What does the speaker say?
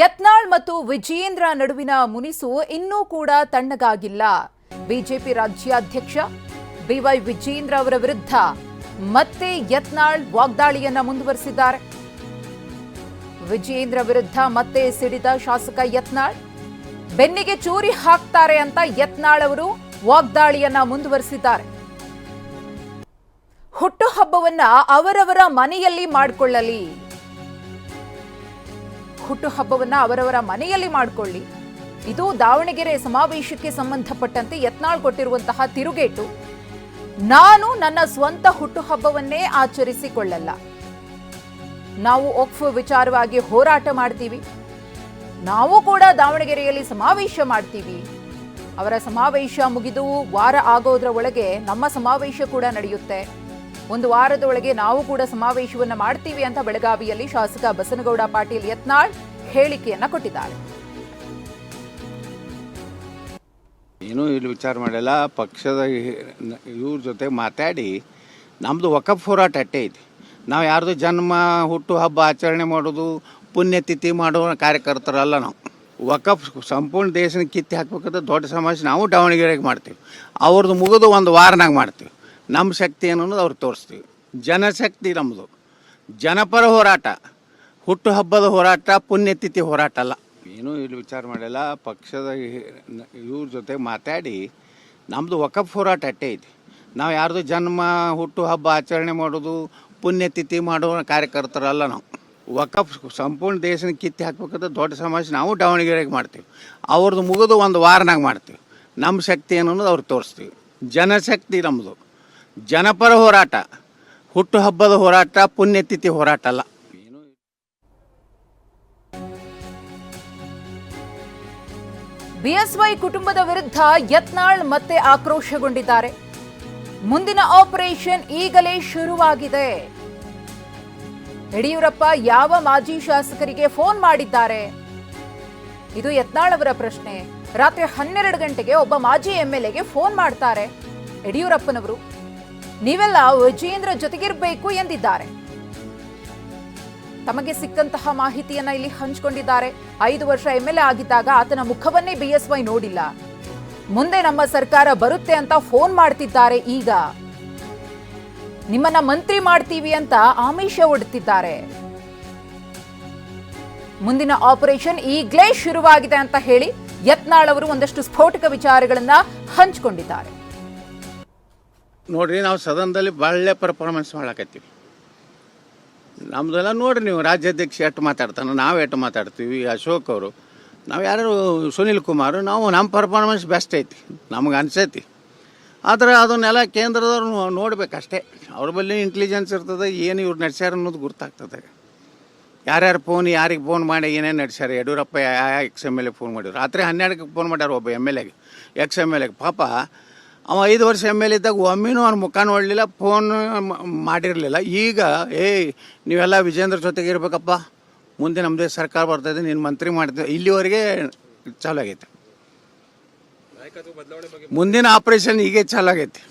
ಯತ್ನಾಳ್ ಮತ್ತು ವಿಜಯೇಂದ್ರ ನಡುವಿನ ಮುನಿಸು ಇನ್ನೂ ಕೂಡ ತಣ್ಣಗಾಗಿಲ್ಲ. ಬಿಜೆಪಿ ರಾಜ್ಯಾಧ್ಯಕ್ಷ ಬಿವೈ ವಿಜಯೇಂದ್ರ ಅವರ ವಿರುದ್ಧ ಮತ್ತೆ ಯತ್ನಾಳ್ ವಾಗ್ದಾಳಿಯನ್ನ ಮುಂದುವರೆಸಿದ್ದಾರೆ. ವಿಜಯೇಂದ್ರ ವಿರುದ್ಧ ಮತ್ತೆ ಸಿಡಿದ ಶಾಸಕ ಯತ್ನಾಳ್, ಬೆನ್ನಿಗೆ ಚೂರಿ ಹಾಕ್ತಾರೆ ಅಂತ ಯತ್ನಾಳ್ ಅವರು ವಾಗ್ದಾಳಿಯನ್ನ ಮುಂದುವರೆಸಿದ್ದಾರೆ. ಹುಟ್ಟುಹಬ್ಬವನ್ನ ಅವರವರ ಮನೆಯಲ್ಲಿ ಮಾಡಿಕೊಳ್ಳಲಿ. ಹುಟ್ಟುಹಬ್ಬವನ್ನ ಅವರವರ ಮನೆಯಲ್ಲಿ ಮಾಡಿಕೊಳ್ಳಿ. ಇದು ದಾವಣಗೆರೆ ಸಮಾವೇಶಕ್ಕೆ ಸಂಬಂಧಪಟ್ಟಂತೆ ಯತ್ನಾಳ್ ಕೊಟ್ಟಿರುವಂತಹ ತಿರುಗೇಟು. ನಾನು ನನ್ನ ಸ್ವಂತ ಹುಟ್ಟುಹಬ್ಬವನ್ನೇ ಆಚರಿಸಿಕೊಳ್ಳಲ್ಲ. ನಾವು ಒಕ್ಫ್ ವಿಚಾರವಾಗಿ ಹೋರಾಟ ಮಾಡ್ತೀವಿ. ನಾವು ಕೂಡ ದಾವಣಗೆರೆಯಲ್ಲಿ ಸಮಾವೇಶ ಮಾಡ್ತೀವಿ. ಅವರ ಸಮಾವೇಶ ಮುಗಿದು ವಾರ ಆಗೋದ್ರ ಒಳಗೆ ನಮ್ಮ ಸಮಾವೇಶ ಕೂಡ ನಡೆಯುತ್ತೆ. ಒಂದು ವಾರದೊಳಗೆ ನಾವು ಕೂಡ ಸಮಾವೇಶವನ್ನು ಮಾಡ್ತೀವಿ ಅಂತ ಬೆಳಗಾವಿಯಲ್ಲಿ ಶಾಸಕ ಬಸನಗೌಡ ಪಾಟೀಲ್ ಯತ್ನಾಳ್ ಹೇಳಿಕೆಯನ್ನ ಕೊಟ್ಟಿದ್ದಾರೆ. ಏನೂ ಇಲ್ಲಿ ವಿಚಾರ ಮಾಡಿಲ್ಲ. ಪಕ್ಷದ ಇವ್ರ ಜೊತೆ ಮಾತಾಡಿ. ನಮ್ಮದು ವಕಫ್ ಹೋರಾಟ ಅಟ್ಟೆ ಐತಿ ನಾವು ಯಾರ್ದು ಜನ್ಮ, ಹುಟ್ಟು, ಹಬ್ಬ ಆಚರಣೆ ಮಾಡೋದು, ಪುಣ್ಯತಿಥಿ ಮಾಡೋ ಕಾರ್ಯಕರ್ತರಲ್ಲ ನಾವು. ವಕಫ್ ಸಂಪೂರ್ಣ ದೇಶನ ಕಿತ್ತಿ ಹಾಕ್ಬೇಕಂದ್ರೆ ದೊಡ್ಡ ಸಮಾಜ ನಾವು ದಾವಣಗೆರೆಗೆ ಮಾಡ್ತೀವಿ. ಅವ್ರದ್ದು ಮುಗಿದು ಒಂದು ವಾರನಾಗ ಮಾಡ್ತೀವಿ. ನಮ್ಮ ಶಕ್ತಿ ಏನು ಅನ್ನೋದು ಅವ್ರಿಗೆ ತೋರಿಸ್ತೀವಿ. ಜನಶಕ್ತಿ ನಮ್ಮದು ಜನಪರ ಹೋರಾಟ. ಹುಟ್ಟು ಹಬ್ಬದ ಹೋರಾಟ, ಪುಣ್ಯತಿಥಿ ಹೋರಾಟ ಅಲ್ಲ. ಏನೂ ಇಲ್ಲಿ ವಿಚಾರ ಮಾಡಿಲ್ಲ. ಪಕ್ಷದ ಇವ್ರ ಜೊತೆ ಮಾತಾಡಿ ನಮ್ಮದು ವಕಫ್ ಹೋರಾಟ ಅಟ್ಟೇ ಐತಿ ನಾವು ಯಾರ್ದು ಜನ್ಮ ಹುಟ್ಟು ಹಬ್ಬ ಆಚರಣೆ ಮಾಡೋದು, ಪುಣ್ಯತಿಥಿ ಮಾಡೋ ಕಾರ್ಯಕರ್ತರಲ್ಲ ನಾವು. ವಕಫ್ ಸಂಪೂರ್ಣ ದೇಶನ ಕಿತ್ತಿ ಹಾಕ್ಬೇಕಂದ್ರೆ ದೊಡ್ಡ ಸಮಾಜ ನಾವು ದಾವಣಗೆರೆಗೆ ಮಾಡ್ತೀವಿ. ಅವ್ರದ್ದು ಮುಗಿದು ಒಂದು ವಾರನಾಗ ಮಾಡ್ತೀವಿ. ನಮ್ಮ ಶಕ್ತಿ ಏನು ಅನ್ನೋದು ಅವ್ರಿಗೆ ತೋರಿಸ್ತೀವಿ. ಜನಶಕ್ತಿ ನಮ್ಮದು ಜನಪರ ಹೋರಾಟ ಹುಟ್ಟುಹಬ್ಬದ ಹೋರಾಟ, ಪುಣ್ಯತಿಥಿ ಹೋರಾಟ ಅಲ್ಲ. ಬಿಎಸ್ವೈ ಕುಟುಂಬದ ವಿರುದ್ಧ ಯತ್ನಾಳ್ ಮತ್ತೆ ಆಕ್ರೋಶಗೊಂಡಿದ್ದಾರೆ. ಮುಂದಿನ ಆಪರೇಷನ್ ಈಗಲೇ ಶುರುವಾಗಿದೆ. ಯಡಿಯೂರಪ್ಪ ಯಾವ ಮಾಜಿ ಶಾಸಕರಿಗೆ ಫೋನ್ ಮಾಡಿದ್ದಾರೆ? ಇದು ಯತ್ನಾಳ್ ಅವರ ಪ್ರಶ್ನೆ. ರಾತ್ರಿ ಹನ್ನೆರಡು ಗಂಟೆಗೆ ಒಬ್ಬ ಮಾಜಿ ಎಂಎಲ್ಎಗೆ ಫೋನ್ ಮಾಡ್ತಾರೆ ಯಡಿಯೂರಪ್ಪನವರು. ನೀವೆಲ್ಲ ವಿಜಯೇಂದ್ರ ಜೊತೆಗಿರಬೇಕು ಎಂದಿದ್ದಾರೆ. ತಮಗೆ ಸಿಕ್ಕಂತಹ ಮಾಹಿತಿಯನ್ನ ಇಲ್ಲಿ ಹಂಚಿಕೊಂಡಿದ್ದಾರೆ. ಐದು ವರ್ಷ ಎಂಎಲ್ಎ ಆಗಿದ್ದಾಗ ಆತನ ಮುಖವನ್ನೇ ಬಿಎಸ್ವೈ ನೋಡಿಲ್ಲ. ಮುಂದೆ ನಮ್ಮ ಸರ್ಕಾರ ಬರುತ್ತೆ ಅಂತ ಫೋನ್ ಮಾಡ್ತಿದ್ದಾರೆ ಈಗ. ನಿಮ್ಮನ್ನ ಮಂತ್ರಿ ಮಾಡ್ತೀವಿ ಅಂತ ಆಮಿಷ ಒಡ್ತಿದ್ದಾರೆ. ಮುಂದಿನ ಆಪರೇಷನ್ ಈಗಲೇ ಶುರುವಾಗಿದೆ ಅಂತ ಹೇಳಿ ಯತ್ನಾಳ್ ಅವರು ಒಂದಷ್ಟು ಸ್ಫೋಟಕ ವಿಚಾರಗಳನ್ನ ಹಂಚಿಕೊಂಡಿದ್ದಾರೆ. ನೋಡ್ರಿ, ನಾವು ಸದನದಲ್ಲಿ ಒಳ್ಳೆ ಪರ್ಫಾರ್ಮೆನ್ಸ್ ಮಾಡಾಕತ್ತೀವಿ. ನಮ್ದೆಲ್ಲ ನೋಡ್ರಿ ನೀವು, ರಾಜ್ಯಾಧ್ಯಕ್ಷ ಎಷ್ಟು ಮಾತಾಡ್ತಾನೆ, ನಾವು ಎಷ್ಟು ಮಾತಾಡ್ತೀವಿ, ಅಶೋಕ್ ಅವರು. ನಾವು ಯಾರು ಸುನಿಲ್ ಕುಮಾರ್, ನಾವು ನಮ್ಮ ಪರ್ಫಾರ್ಮೆನ್ಸ್ ಬೆಸ್ಟ್ ಐತಿ, ನಮ್ಗೆ ಅನ್ಸೈತಿ. ಆದರೆ ಅದನ್ನೆಲ್ಲ ಕೇಂದ್ರದವ್ರು ನೋಡ್ಬೇಕಷ್ಟೇ. ಅವ್ರ ಬಳಿ ಇಂಟೆಲಿಜೆನ್ಸ್ ಇರ್ತದೆ, ಏನು ಇವ್ರು ನಡೆಸ್ಯಾರ ಅನ್ನೋದು ಗೊತ್ತಾಗ್ತದೆ ಯಾರ್ಯಾರು ಫೋನ್ ಯಾರಿಗೆ ಫೋನ್ ಮಾಡಿ ಏನೇನು ನಡೆಸ್ಯಾರ, ಯಡಿಯೂರಪ್ಪ ಯಾ ex M L A phone ಮಾಡಿದ್ರು. ರಾತ್ರಿ ಹನ್ನೆರಡಕ್ಕೆ ಫೋನ್ ಮಾಡ್ಯಾರ ಒಬ್ಬ ಎಂ ಎಲ್ ಎಗೆ ಎಕ್ಸ್ ಎಂ ಎಲ್ ಎಗೆ ಪಾಪ ಅವ ಐದು ವರ್ಷ ಎಂ ಎಲ್ ಇದ್ದಾಗ ಒಮ್ಮೆನೂ ಅವ್ನ ಮುಖ ನೋಡಲಿಲ್ಲ ಫೋನ್ ಮಾಡಿರಲಿಲ್ಲ. ಈಗ ಏಯ್ ನೀವೆಲ್ಲ ವಿಜೇಂದ್ರ ಜೊತೆಗೆ ಇರ್ಬೇಕಪ್ಪ. ಮುಂದೆ ನಮ್ಮದೇ ಸರ್ಕಾರ ಬರ್ತದೆ ನೀನು ಮಂತ್ರಿ ಮಾಡ್ತೀವಿ ಇಲ್ಲಿವರೆಗೆ ಚಾಲು ಆಗೈತೆ. ಮುಂದಿನ ಆಪರೇಷನ್ ಹೀಗೆ ಚಾಲು ಆಗೈತೆ.